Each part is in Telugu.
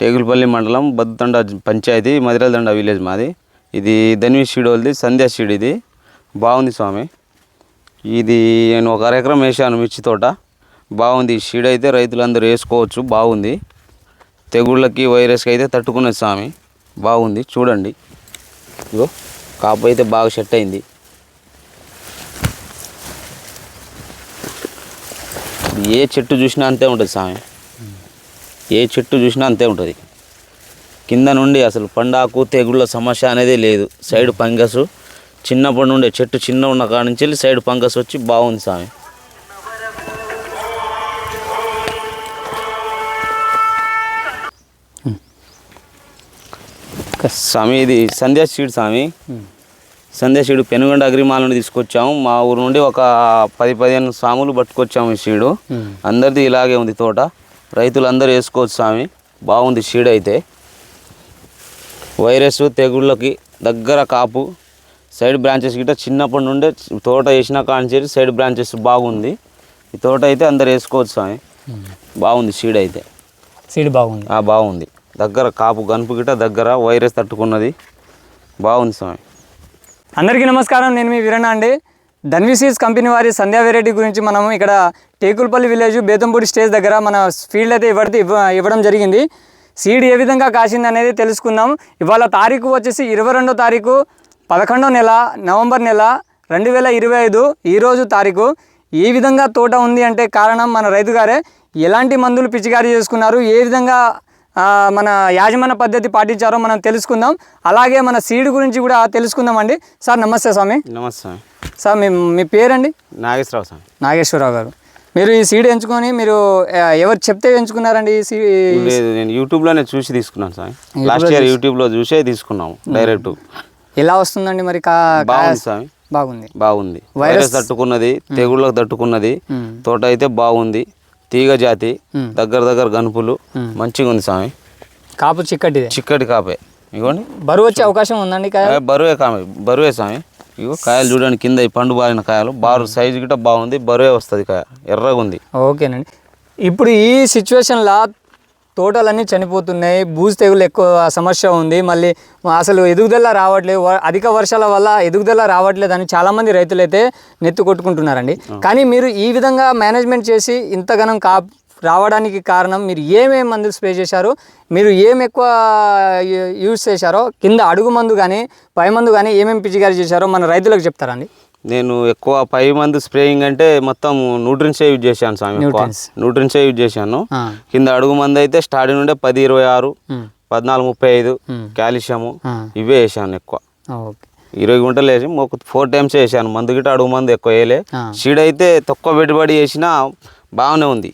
టేగులపల్లి మండలం బద్దండ పంచాయతీ మదిరదండ విలేజ్ మాది. ఇది ధన్వి షీడోల్ది వాళ్ళది సంధ్యా షీడ్ ఇది. బాగుంది స్వామి. ఇది నేను ఒక ఎకరం వేసాను మిర్చి తోట. బాగుంది. షీడ్ అయితే రైతులందరూ వేసుకోవచ్చు. బాగుంది. తెగుళ్ళకి వైరస్కి అయితే తట్టుకున్నది స్వామి. బాగుంది. చూడండి. ఇగో కాపు అయితే బాగా సెట్ అయింది. ఏ చెట్టు చూసినా అంతే ఉంటుంది స్వామి. ఏ చెట్టు చూసినా అంతే ఉంటుంది. కింద నుండి అసలు పండాకు తెగుళ్ళ సమస్య అనేది లేదు. సైడ్ ఫంగస్ చిన్నప్పటి నుండి చెట్టు చిన్న ఉన్న కాడ నుంచి వెళ్ళి సైడ్ ఫంగస్ వచ్చి బాగుంది స్వామి. స్వామి ఇది సంధ్యా సీడ్ స్వామి. సంధ్యా సీడు పెనుగొండ అగ్రిమాల నుండి తీసుకొచ్చాము. మా ఊరు నుండి ఒక పది పదిహేను సాములు పట్టుకొచ్చాము ఈ సీడు. అందరిది ఇలాగే ఉంది తోట. రైతులు అందరూ వేసుకోవచ్చు స్వామి. బాగుంది సీడ్ అయితే. వైరస్ తెగుళ్ళకి దగ్గర కాపు సైడ్ బ్రాంచెస్ గిట్ట చిన్నప్పటి నుండే తోట వేసిన కాంచేసి సైడ్ బ్రాంచెస్ బాగుంది. ఈ తోట అయితే అందరు వేసుకోవచ్చు స్వామి. బాగుంది సీడ్ అయితే. సీడ్ బాగుంది. బాగుంది. దగ్గర కాపు గనుపు గిట్ట దగ్గర వైరస్ తట్టుకున్నది. బాగుంది స్వామి. అందరికీ నమస్కారం. నేను మీ వీరಣ್ణ అండి. ధన్వి సీడ్స్ కంపెనీ వారి సంధ్యా వెరైటీ గురించి మనం ఇక్కడ టేకులపల్లి విలేజ్ బేతంపూడి స్టేజ్ దగ్గర మన ఫీల్డ్ అయితే ఇవ్వడం ఇవ్వ- ఇవ్వడం జరిగింది. సీడ్ ఏ విధంగా కాసింది అనేది తెలుసుకుందాం. ఇవాళ తారీఖు వచ్చేసి ఇరవై రెండో తారీఖు పదకొండో నెల నవంబర్ నెల రెండు వేల ఇరవై ఐదు ఈరోజు తారీఖు. ఏ విధంగా తోట ఉంది అంటే కారణం మన రైతు గారే. ఎలాంటి మందులు పిచికారీ చేసుకున్నారు? ఏ విధంగా మన యాజమాన్య పద్ధతి పాటించారో మనం తెలుసుకుందాం. అలాగే మన సీడ్ గురించి కూడా తెలుసుకుందాం అండి. సార్ నమస్తే స్వామి. నమస్తే సార్ మీ మీ పేరండి? నాగేశ్వరరావు స్వామి. నాగేశ్వరరావు గారు. మీరు ఈ సీడ్ ఎంచుకొని మీరు ఎవరు చెప్తే ఎంచుకున్నారండి ఈ సీ లేదు నేను యూట్యూబ్లోనే చూసి తీసుకున్నాను స్వామి లాస్ట్ ఇయర్ యూట్యూబ్లో చూసే తీసుకున్నాము డైరెక్ట్. ఎలా వస్తుందండి మరి బాగుంది స్వామి బాగుంది. బాగుంది. వైరస్ తట్టుకున్నది తెగుళ్ళకు తట్టుకున్నది. తోట అయితే బాగుంది తీగ జాతి దగ్గర దగ్గర గనుపులు మంచిగా ఉంది స్వామి కాపు చిక్కటిదే. చిక్కటి కాపే. ఇగోండి. బరువు వచ్చే అవకాశం ఉందండి బరువే కామె బరువే స్వామి ఇగో కాయలు చూడండి కింద ఈ పండు బారిన కాయలు. బారు సైజు గిట్ట బాగుంది బరువే వస్తుంది కాయ ఎర్రగా ఉంది ఓకేనండి. ఇప్పుడు ఈ సిచ్యువేషన్లో తోటలన్నీ చనిపోతున్నాయి బూజు తెగులు ఎక్కువ సమస్య ఉంది. మళ్ళీ అసలు ఎదుగుదల రావట్లేదు. అధిక వర్షాల వల్ల ఎదుగుదల రావట్లేదు అని చాలామంది రైతులు అయితే నెత్తి కొట్టుకుంటున్నారండి. కానీ మీరు ఈ విధంగా మేనేజ్మెంట్ చేసి ఇంతగానం కా రావడానికి కారణం మీరు ఏమేమి మందులు స్ప్రే చేశారు మీరు ఏం ఎక్కువ యూజ్ చేశారో కింద అడుగు మందు కానీ పై మందు కానీ ఏమేమి పిచికారీ చేశారో మన రైతులకు చెప్తారండి నేను ఎక్కువ పై మందు స్ప్రేయింగ్ అంటే మొత్తం న్యూట్రిన్సే యూజ్ చేశాను స్వామి న్యూట్రిన్స్. యూజ్ చేశాను. కింద అడుగు మంది అయితే స్టార్టింగ్ నుండే పది ఇరవై ఆరు. పద్నాలుగు ముప్పై ఐదు. కాల్షియము. ఇవే వేసాను ఎక్కువ ఓకే ఇరవై గుంటలు వేసి ఒక ఫోర్ టైమ్స్ వేసాను మందు గిట్ట అడుగు మందు ఎక్కువ వేయలే. సీడ్ అయితే తక్కువ పెట్టుబడి వేసినా బాగానే ఉంది.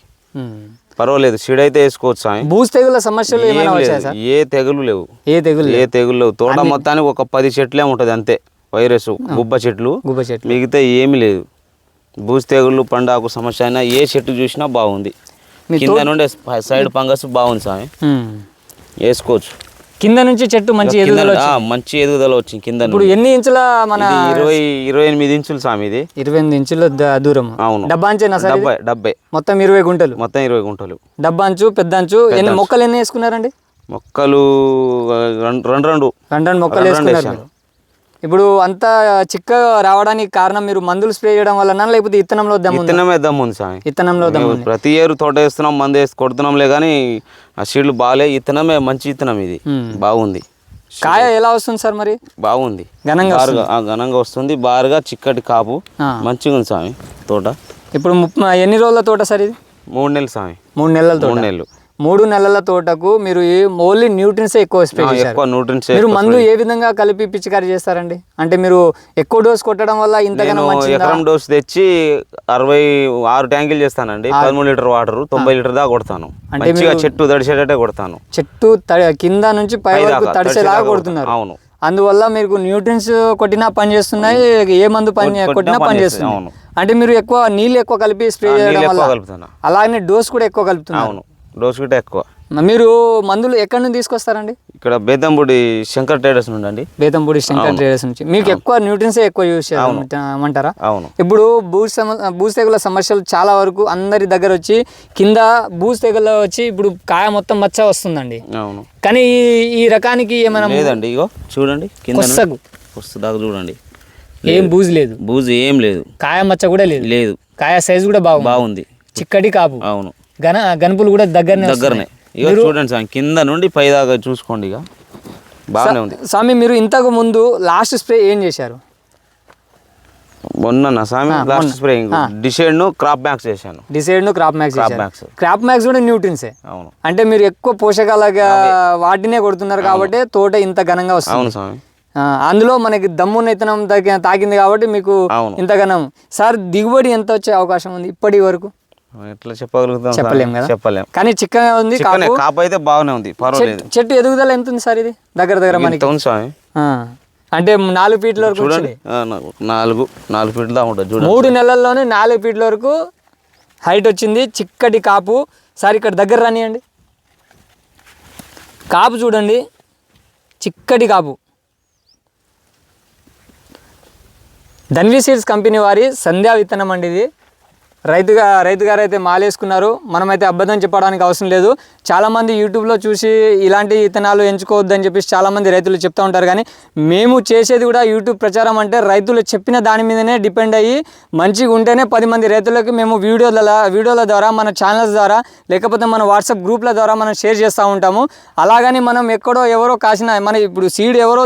పర్వాలేదు సీడ్ అయితే వేసుకోవచ్చు స్వామి. బూజు తెగుల సమస్యలు ఏం ఏమైనా వచ్చాయా లేదు. సార్? ఏ తెగులు లేవు. ఏ తెగులు ఏ తెగులు లేవు. తోట మొత్తానికి ఒక పది చెట్లే ఉంటుంది అంతే. వైరస్ గుబ్బ చెట్లు. గుబ్బ చెట్లు. మిగతా ఏమీ లేదు. బూజు తెగుళ్ళు పండాకు సమస్య అయినా ఏ చెట్టు చూసినా బాగుంది. కింద నుండి సైడ్ ఫంగస్ బాగుంది స్వామి. వేసుకోవచ్చు. కింద నుంచి చెట్టు మంచి ఎదుగుదల మంచి ఎదుగుదల వచ్చింది కింద ఇప్పుడు. ఎన్ని ఇంచుల మన ఇరవై ఇరవై ఎనిమిది ఇంచులు స్వామి ఇది. ఇరవై ఎనిమిది ఇంచుల దూరం అవును. డబ్బా అంచేనా? డెబ్బై డెబ్బై. మొత్తం ఇరవై గుంటలు. మొత్తం ఇరవై గుంటలు. డబ్బా అంచు పెద్ద అంచు ఎన్ని మొక్కలు ఎన్ని వేసుకున్నారండి? మొక్కలు రెండు రెండు రెండు. రెండు మొక్కలు వేసుకున్నారు. ఇప్పుడు అంత చిక్క రావడానికి కారణం మీరు మందులు స్ప్రే చేయడం వలన లేకపోతే ఇత్తనంలో దమ్ము ఉందా? విత్తనమే దమ్ము ఉంది స్వామి. ఇత్తనంలో దమ్ము మేము ప్రతి ఇయర్ తోట వేస్తున్నాం మందు వేసి కొడుతున్నాంలే కానీ ఆ సీడ్లు బాగాలే ఇత్తనమే మంచి ఇత్తనం ఇది. బాగుంది. కాయ ఎలా వస్తుంది సార్ మరి? బాగుంది. ఘనంగా ఘనంగా వస్తుంది. బారుగా చిక్కటి కాపు. మంచిగా ఉంది స్వామి తోట. ఇప్పుడు ఎన్ని రోజుల తోట సార్ ఇది? మూడు నెలలు స్వామి. మూడు నెలల మూడు నెలలు. మూడు నెలల తోటకు మీరు ఓన్లీ న్యూట్రిన్స్ ఎక్కువ స్ప్రే ఎక్కువ న్యూట్రిన్స్ మీరు మందు ఏ విధంగా కలిపి పిచికారీ చేస్తారండి? అంటే మీరు ఎక్కువ డోస్ కొట్టడం వల్ల ఇంతగానో ఎకరం డోస్ తెచ్చి అరవై ఆరు ట్యాంకులు చేస్తానండి. పదమూడు లీటర్ వాటర్ తొంభై లీటర్ దాకా కొడతాను. మంచిగా చెట్టు తడిసేటట్టే కొడతాను. చెట్టు కింద నుంచి పై వరకు తడిసేలాగా కొడుతున్నారు. అవును. అందువల్ల మీకు న్యూట్రిన్స్ కొట్టినా పని చేస్తున్నాయి ఏ మందు పని కొట్టినా పని అవును. అంటే మీరు ఎక్కువ నీళ్ళు ఎక్కువ కలిపి స్ప్రే చేయడం వల్ల అలాగే డోస్ కూడా ఎక్కువ కలుపుతున్నారు. అవును. డోస్ గిట్ట ఎక్కువ. మీరు మందులు ఎక్కడి నుంచి తీసుకొస్తారండి? ఇక్కడ బేతంపూడి శంకర్ ట్రేడర్స్ నుండి అండి. బేతంపూడి స్టెంకర్ ట్రేడర్స్ నుంచి. మీకు ఎక్కువ న్యూట్రియన్స్ ఎక్కువ యూజ్ చేయమంటారా అవును. ఇప్పుడు సమ భూసి తెగుల సమస్యలు చాలా వరకు అందరి దగ్గర వచ్చి కింద భూసి తెగుల వచ్చి ఇప్పుడు కాయ మొత్తం మచ్చ వస్తుందండి. అవును. కానీ ఈ ఈ రకానికి ఏమైనా లేదండి ఇగో చూడండి కింద దాకా చూడండి. ఏం బూజు లేదు. బూజు ఏం లేదు. కాయ మచ్చ కూడా లేదు. లేదు. కాయ సైజు కూడా బాగుంది. బాగుంది. చిక్కటి కాపు. అవును. గన గనుపులు కూడా దగ్గరనే దగ్గరనే. ఇగో చూడండి సార్ కింద నుండి పై దాకా చూసుకోండి ఇక బాగానే ఉంది. స్వామి మీరు ఇంతకు ముందు లాస్ట్ స్ప్రే ఏం చేశారు? మొన్న స్వామి లాస్ట్ స్ప్రేయింగ్ డిసైడ్ను క్రాప్ మ్యాక్స్ చేశాను. డిసైడ్ను క్రాప్ మ్యాక్స్ క్రాప్ చేశారు. మ్యాక్స్. క్రాప్ మ్యాక్స్ కూడా న్యూట్రిన్సే. అవును. అంటే మీరు ఎక్కువ పోషకాలుగా వాటినే కొడుతున్నారు కాబట్టి తోట ఇంత ఘనంగా వస్తుంది. అవును స్వామి ఆ, అందులో మనకి దమ్మున్న ఇతనం తాకింది కాబట్టి మీకు. ఇంత ఘనం. సార్ దిగుబడి ఎంత వచ్చే అవకాశం ఉంది ఇప్పటి వరకు? ఎట్లా చెప్పగలుగుతాం? చెప్పలేం కదా? చెప్పలేం. కానీ చిక్కగా ఉంది కాపు. అయితే బాగానే ఉంది పర్వాలేదు. చెట్టు- ఎదుగుదల ఎంత ఉంది సార్ ఇది? దగ్గర దగ్గర మనకి? ఉంది స్వామి. అంటే నాలుగు ఫీట్ల వరకు చూడండి. నాలుగు నాలుగు ఫీట్లు ఉంటుంది చూడండి మూడు నెలల్లోనే నాలుగు ఫీట్ల వరకు హైట్ వచ్చింది చిక్కటి కాపు. సార్ ఇక్కడ దగ్గర రానియండి. కాపు చూడండి. చిక్కటి కాపు. ధన్వి సీడ్స్ కంపెనీ వారి సంధ్యా విత్తనం అండి ఇది. రైతుగా రైతు గారు అయితే మాలేసుకున్నారు. మనమైతే అబద్ధం చెప్పడానికి అవసరం లేదు. చాలామంది యూట్యూబ్లో చూసి ఇలాంటి విత్తనాలు ఎంచుకోవద్దని చెప్పేసి చాలామంది రైతులు చెప్తూ ఉంటారు. కానీ మేము చేసేది కూడా యూట్యూబ్ ప్రచారం అంటే రైతులు చెప్పిన దాని మీదనే డిపెండ్ అయ్యి మంచిగా ఉంటేనే పది మంది రైతులకు మేము వీడియోల వీడియోల ద్వారా మన ఛానల్స్ ద్వారా లేకపోతే మన వాట్సాప్ గ్రూప్ల ద్వారా మనం షేర్ చేస్తూ ఉంటాము. అలాగని మనం ఎక్కడో ఎవరో కాసిన మన ఇప్పుడు సీడ్ ఎవరో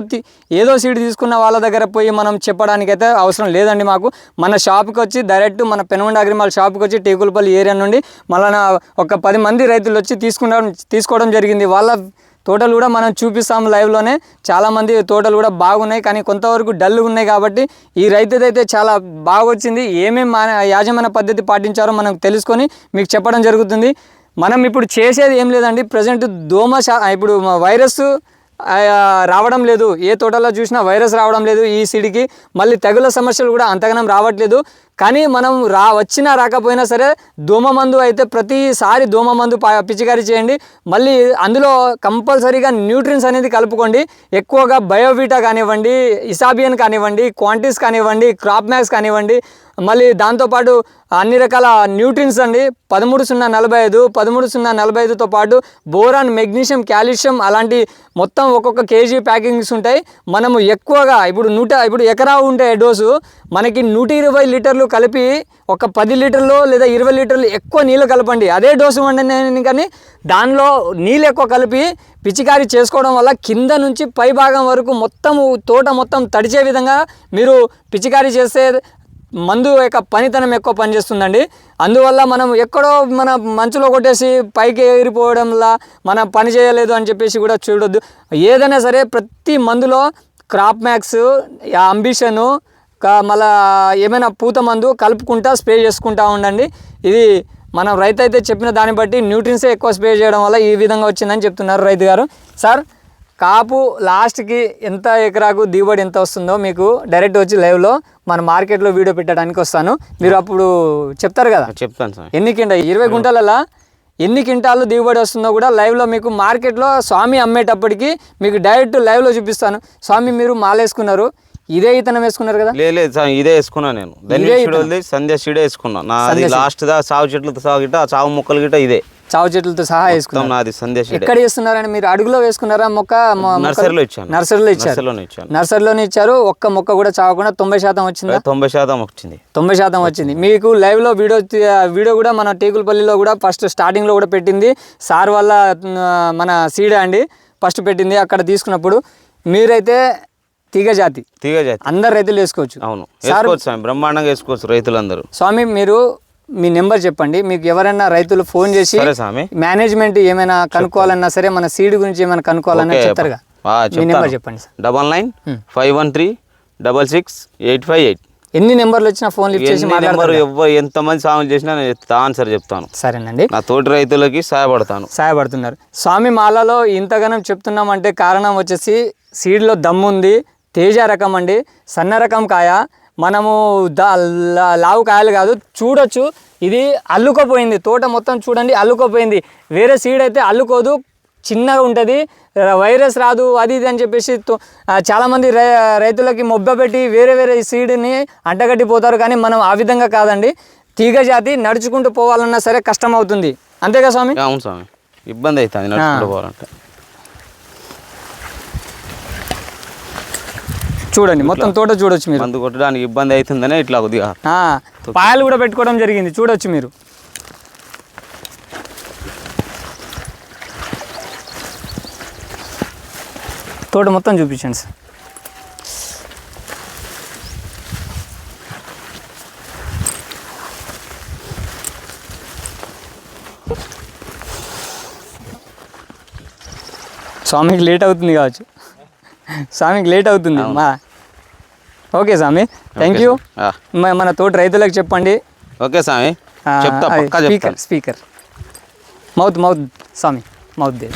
ఏదో సీడ్ తీసుకున్న వాళ్ళ దగ్గర పోయి మనం చెప్పడానికైతే అవసరం లేదండి మాకు. మన షాప్కి వచ్చి డైరెక్ట్ మన పెనుగొండ అగ్రిమాల్ షాప్కి వచ్చి టేకులపల్లి ఏరియా నుండి మళ్ళీ ఒక పది మంది రైతులు వచ్చి తీసుకున్న తీసుకోవడం జరిగింది. వాళ్ళ తోటలు కూడా మనం చూపిస్తాం లైవ్లోనే చాలామంది తోటలు కూడా బాగున్నాయి. కానీ కొంతవరకు డల్గా ఉన్నాయి కాబట్టి ఈ రైతుదైతే చాలా బాగా వచ్చింది ఏమేమి మన యాజమాన్య పద్ధతి పాటించారో మనం తెలుసుకొని మీకు చెప్పడం జరుగుతుంది. మనం ఇప్పుడు చేసేది ఏం లేదండి. ప్రజెంట్ దోమ ఇప్పుడు మా వైరస్ రావడం లేదు. ఏ తోటలో చూసినా వైరస్ రావడం లేదు ఈ సిడికి. మళ్ళీ తెగుల సమస్యలు కూడా అంతగనం రావట్లేదు. కానీ మనం రా వచ్చినా రాకపోయినా సరే దోమ మందు అయితే ప్రతిసారి దోమ మందు పిచికారీ చేయండి. మళ్ళీ అందులో కంపల్సరీగా న్యూట్రిన్స్ అనేది కలుపుకోండి. ఎక్కువగా బయోవీటా కానివ్వండి ఇసాబియన్ కానివ్వండి క్వాంటిస్ కానివ్వండి క్రాప్ మ్యాక్స్ కానివ్వండి మళ్ళీ దాంతోపాటు అన్ని రకాల న్యూట్రిన్స్ అండి. పదమూడు సున్నా నలభై ఐదు పదమూడు సున్నా నలభై ఐదుతో పాటు బోరాన్ మెగ్నీషియం కాల్షియం అలాంటి మొత్తం ఒక్కొక్క కేజీ ప్యాకింగ్స్ ఉంటాయి. మనము ఎక్కువగా ఇప్పుడు నూట ఇప్పుడు ఎకరా ఉంటే డోసు మనకి నూట ఇరవై లీటర్లు కలిపి ఒక పది లీటర్లు లేదా ఇరవై లీటర్లు ఎక్కువ నీళ్ళు కలపండి. అదే డోసు వండని కానీ దానిలో నీళ్ళు ఎక్కువ కలిపి పిచికారీ చేసుకోవడం వల్ల కింద నుంచి పై భాగం వరకు మొత్తము తోట మొత్తం తడిచే విధంగా మీరు పిచికారీ చేస్తే మందు యొక్క పనితనం ఎక్కువ పనిచేస్తుందండి. అందువల్ల మనం ఎక్కడో మన మంచులో కొట్టేసి పైకి ఎగిరిపోవడంలా మనం పని చేయలేదు అని చెప్పేసి కూడా చూడొద్దు. ఏదైనా సరే ప్రతి మందులో క్రాప్ మ్యాక్స్ అంబిషను మళ్ళా ఏమైనా పూత మందు కలుపుకుంటా స్ప్రే చేసుకుంటా ఉండండి. ఇది మనం రైతు అయితే చెప్పిన దాన్ని బట్టి న్యూట్రిన్సే ఎక్కువ స్ప్రే చేయడం వల్ల ఈ విధంగా వచ్చిందని చెప్తున్నారు రైతు గారు. సార్ కాపు లాస్ట్కి ఎంత ఎకరాకు దిగుబడి ఎంత వస్తుందో మీకు డైరెక్ట్ వచ్చి లైవ్లో మన మార్కెట్లో వీడియో పెట్టడానికి వస్తాను. మీరు అప్పుడు చెప్తారు కదా? చెప్తాను స్వామి ఎన్ని కింట ఇరవై గుంటలలో ఎన్ని క్వింటాలు దిగుబడి వస్తుందో కూడా లైవ్లో మీకు మార్కెట్లో స్వామి అమ్మేటప్పటికి మీకు డైరెక్ట్ లైవ్లో చూపిస్తాను. స్వామి మీరు మాలేసుకున్నారు. ఇదే ఇతనం వేసుకున్నారు కదా? లేదు స్వామి ఇదే వేసుకున్నా నేను. ధన్య షీడోల్ది సంధ్య షీడే వేసుకున్నా. నాది లాస్ట్ దా సాగు చెట్లతో సాగు గిట్ట సాగు మొక్కలు గిట్ట ఇదే. చావు చెట్లతో సహా వేసుకున్నారు. మొత్తం నాది షీడే ఎక్కడ చేస్తున్నారని మీరు అడుగులో వేసుకున్నారా? మొక్క? నర్సరీలో ఇచ్చాను. నర్సరీలో ఇచ్చారు. నర్సరీలోనే ఇచ్చారు. ఒక్క మొక్క కూడా చావకుండా తొంభై శాతం వచ్చిందా? తొంభై శాతం వచ్చింది. తొంభై శాతం వచ్చింది. మీకు లైవ్లో వీడియో తీ- వీడియో కూడా మన టేకులపల్లిలో కూడా ఫస్ట్ స్టార్టింగ్లో కూడా పెట్టింది. సార్ వల్ల మన సీడే అండి ఫస్ట్ పెట్టింది అక్కడ తీసుకున్నప్పుడు. మీరైతే తీగ జాతి. తీగ జాతి. అందరు రైతులు వేసుకోవచ్చు. అవును. బ్రహ్మాండంగా వేసుకోవచ్చు రైతులందరూ. స్వామి మీరు మీ నెంబర్ చెప్పండి. మీకు ఎవరైనా రైతులు ఫోన్ చేసి మేనేజ్మెంట్ ఏమైనా కనుక్కోవాలన్నా సరే మన సీడ్ గురించి ఏమైనా కనుక్కోవాలన్నా. చెప్తారుగా ఆ, మీ. నెంబర్ చెప్పండి sir. Double nine five one three double six eight five eight. ఎన్ని నెంబర్లు వచ్చినా ఫోన్ లిఫ్ట్ చేసి నెంబర్ ఎంతమంది సాగులు చేసినా నేను ఆన్సర్ చెప్తాను. సరేనండి. నా తోటి రైతులకి సహాయపడతాను సహాయపడుతున్నారు స్వామి మాలలో ఇంతగానం చెప్తున్నామంటే కారణం వచ్చేసి సీడ్లో దమ్ముంది తేజ రకం అండి సన్న రకం కాయ మనము దా లావు కాయలు కాదు చూడొచ్చు. ఇది అల్లుకోపోయింది. తోట మొత్తం చూడండి అల్లుకోపోయింది. వేరే సీడ్ అయితే అల్లుకోదు. చిన్నగా ఉంటుంది. వైరస్ రాదు అది ఇది అని చెప్పేసి చాలామంది రై రైతులకి మొబ్బ పెట్టి వేరే వేరే సీడ్ని అంటగట్టిపోతారు. కానీ మనం ఆ విధంగా కాదండి. తీగ జాతి నడుచుకుంటూ పోవాలన్నా సరే కష్టం అవుతుంది అంతేగా స్వామి? అవును స్వామి. ఇబ్బంది అవుతుంది నడుచుకుంటూ పోవాలంటే. చూడండి మొత్తం తోట చూడొచ్చు మీరు. మందు కొట్టడానికి ఇబ్బంది అవుతుందనే ఇట్లా కొద్దిగా పాయలు కూడా పెట్టుకోవడం జరిగింది చూడొచ్చు మీరు. తోట మొత్తం చూపించండి సార్. స్వామికి లేట్ అవుతుంది కావచ్చు. స్వామికి లేట్ అవుతుంది మా ఓకే స్వామి థ్యాంక్ యూ మన తోటి రైతులకు చెప్పండి. ఓకే స్వామి స్పీకర్ స్పీకర్. మౌత్ మౌత్ స్వామి మౌత్ దే.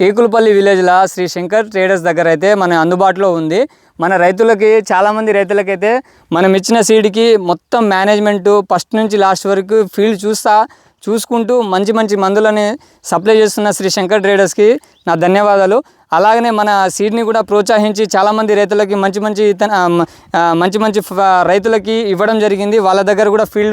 టేకులపల్లి విలేజ్లో శ్రీ శంకర్ ట్రేడర్స్ దగ్గర అయితే మన అందుబాటులో ఉంది. మన రైతులకి చాలామంది రైతులకైతే మనం ఇచ్చిన సీడ్కి మొత్తం మేనేజ్మెంట్ ఫస్ట్ నుంచి లాస్ట్ వరకు ఫీల్డ్ చూస్తా చూసుకుంటూ మంచి మంచి మందులని సప్లై చేస్తున్న శ్రీ శంకర్ ట్రేడర్స్కి నా ధన్యవాదాలు. అలాగనే మన సీడ్ని కూడా ప్రోత్సహించి చాలామంది రైతులకి మంచి మంచి మంచి మంచి ఫ- రైతులకి ఇవ్వడం జరిగింది. వాళ్ళ దగ్గర కూడా ఫీల్డ్